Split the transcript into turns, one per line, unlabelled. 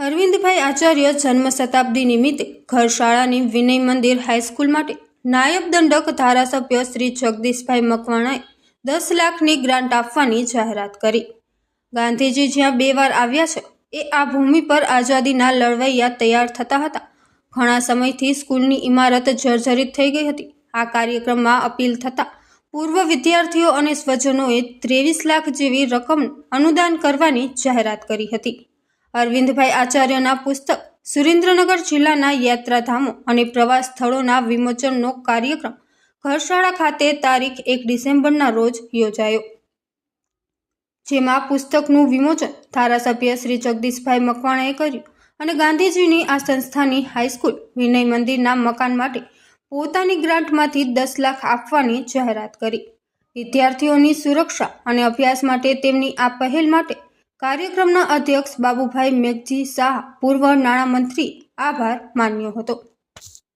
અરવિંદભાઈ આચાર્ય જન્મ શતાબ્દી નિમિત્તે ઘર શાળાની વિનય મંદિર હાઈસ્કૂલ માટે નાયબ દંડક ધારાસભ્ય શ્રી જગદીશભાઈ મકવાણાએ દસ લાખની ગ્રાન્ટ આપવાની જાહેરાત કરી. ગાંધીજી જ્યાં બે વાર આવ્યા છે, એ આ ભૂમિ પર આઝાદીના લડવૈયા તૈયાર થતા હતા. ઘણા સમયથી સ્કૂલની ઇમારત જર્જરિત થઈ ગઈ હતી. આ કાર્યક્રમમાં અપીલ થતાં પૂર્વ વિદ્યાર્થીઓ અને સ્વજનોએ ત્રેવીસ લાખ જેવી રકમ અનુદાન કરવાની જાહેરાત કરી હતી. અરવિંદભાઈ આચાર્યના પુસ્તક, સુરેન્દ્રનગર જિલ્લાના યાત્રાધામો અને પ્રવાસ સ્થળોના વિમોચનનો કાર્યક્રમ ઘરશાળા ખાતે તારીખ એક ડિસેમ્બરના રોજ યોજાયો. જેમાં પુસ્તકનું વિમોચન ધારાસભ્ય શ્રી જગદીશભાઈ મકવાણાએ કર્યું અને ગાંધીજીની આ સંસ્થાની હાઈસ્કૂલ વિનય મંદિરના મકાન માટે પોતાની ગ્રાન્ટમાંથી દસ લાખ આપવાની જાહેરાત કરી. વિદ્યાર્થીઓની સુરક્ષા અને અભ્યાસ માટે તેમની આ પહેલ માટે કાર્યક્રમના અધ્યક્ષ બાબુભાઈ મેઘજી શાહ પૂર્વ નાણામંત્રી આભાર માન્યો હતો.